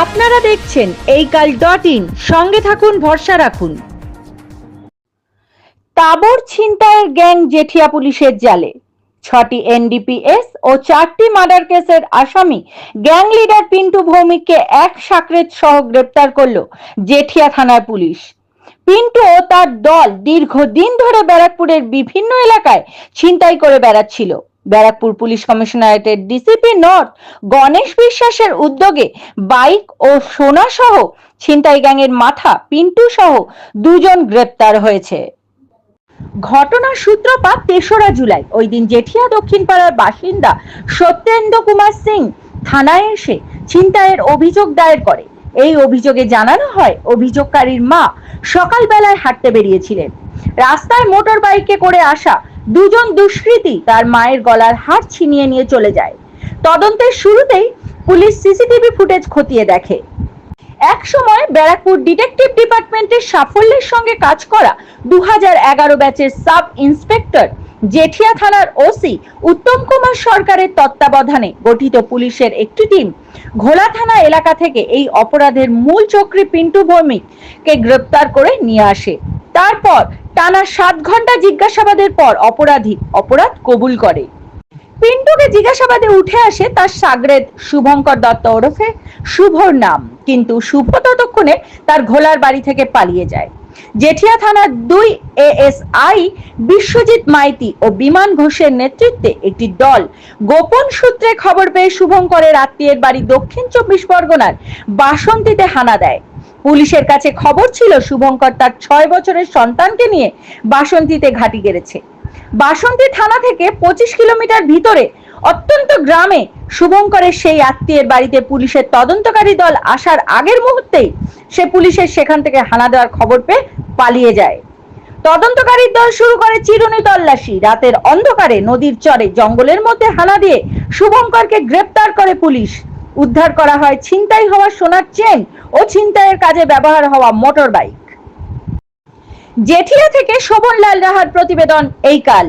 আপনারা দেখছেন এই কাল ডট ইন। সঙ্গে থাকুন, ভরসা রাখুন। তাবর ছিনতাইয়ের গ্যাং জেঠিয়া পুলিশের জালে। ছটি এনডিপিএস ও চারটি মার্ডার কেসের আসামি গ্যাং লিডার পিন্টু ভৌমিককে এক সাকরেত সহ গ্রেপ্তার করল জেঠিয়া থানার পুলিশ। পিন্টু ও তার দল দীর্ঘদিন ধরে ব্যারাকপুরের বিভিন্ন এলাকায় ছিনতাই করে বেড়াচ্ছিল। ব্যারাকপুর পুলিশ কমিশনারেটের ডিসিপি নর্থ গণেশ বিশ্বাসের উদ্যোগে বাইক ও সোনা সহ ছিনতাই গ্যাংয়ের মাথা পিন্টু সহ দুজন গ্রেপ্তার হয়েছে। ঘটনার সূত্রপাত তেসরা জুলাই। ওই দিন জেঠিয়া দক্ষিণ পাড়ার বাসিন্দা সত্যেন্দ্র কুমার সিং থানায় এসে ছিনতাইয়ের অভিযোগ দায়ের করে। এই অভিযোগে জানানো হয়, অভিযোগকারীর মা সকালবেলায় হাঁটতে বেরিয়েছিলেন। রাস্তায় মোটর বাইকে করে আসা দুজন দুষ্কৃতী তার মায়ের গলার হার ছিনিয়ে নিয়ে চলে যায়। তদন্তের শুরুতেই পুলিশ সিসিটিভি ফুটেজ খতিয়ে দেখে। এক সময় ব্যারাকপুর ডিটেকটিভ ডিপার্টমেন্টের সাফল্যের সঙ্গে কাজ করা দু এগারো ব্যাচের সাব ইন্সপেক্টর জেঠিয়া থানার ওসি উত্তম কুমার সরকারের তত্ত্বাবধানে গঠিত পুলিশের একটি টিম ঘোলা থানা এলাকা থেকে এই অপরাধের মূল চক্রী পিন্টু ভৌমিককে গ্রেপ্তার করে নিয়ে আসে। তারপর টানা সাত ঘণ্টা জিজ্ঞাসাবাদের পর অপরাধী অপরাধ কবুল করে। পিন্টুকে জিজ্ঞাসাবাদে উঠে আসে তার সাগরেদ শুভঙ্কর দত্ত ওরফে শুভর নাম। কিন্তু শুভ ততক্ষণে তার ঘোলার বাড়ি থেকে পালিয়ে যায়। জেঠিয়া থানার দুই এএসআই বিশ্বজিৎ মাইতি ও বিমান ঘোষের নেতৃত্বে একটি দল গোপন সূত্রে খবর পেয়ে শুভঙ্করের আত্মীয়ের বাড়ি দক্ষিণ চব্বিশ পরগনার বাসন্তীতে হানা দেয়। পুলিশের কাছে খবর ছিল শুভঙ্কর তার ছয় বছরের সন্তানকে নিয়ে বাসন্তীতে ঘাঁটি গেড়েছে। বাসন্তী থানা থেকে পঁচিশ কিলোমিটার ভিতরে অত্যন্ত গ্রামে শুভঙ্করের সেই আত্মীয়ের বাড়িতে পুলিশের তদন্তকারী দল আসার আগের মুহূর্তেই সে পুলিশের সেখান থেকে হানা দেওয়ার খবর পেয়ে পালিয়ে যায়। তদন্তকারী দল শুরু করে চিরুনি তল্লাশি। রাতের অন্ধকারে নদীর চরে জঙ্গলের মধ্যে হানা দিয়ে শুভঙ্করকে গ্রেপ্তার করে পুলিশ। উদ্ধার করা হয় ছিনতাই হওয়া সোনার চেন ও ছিনতাইয়ের কাজে ব্যবহার হওয়া মোটর বাইক জেঠিয়া থেকে শোভনলাল রাহার প্রতিবেদন এই কাল।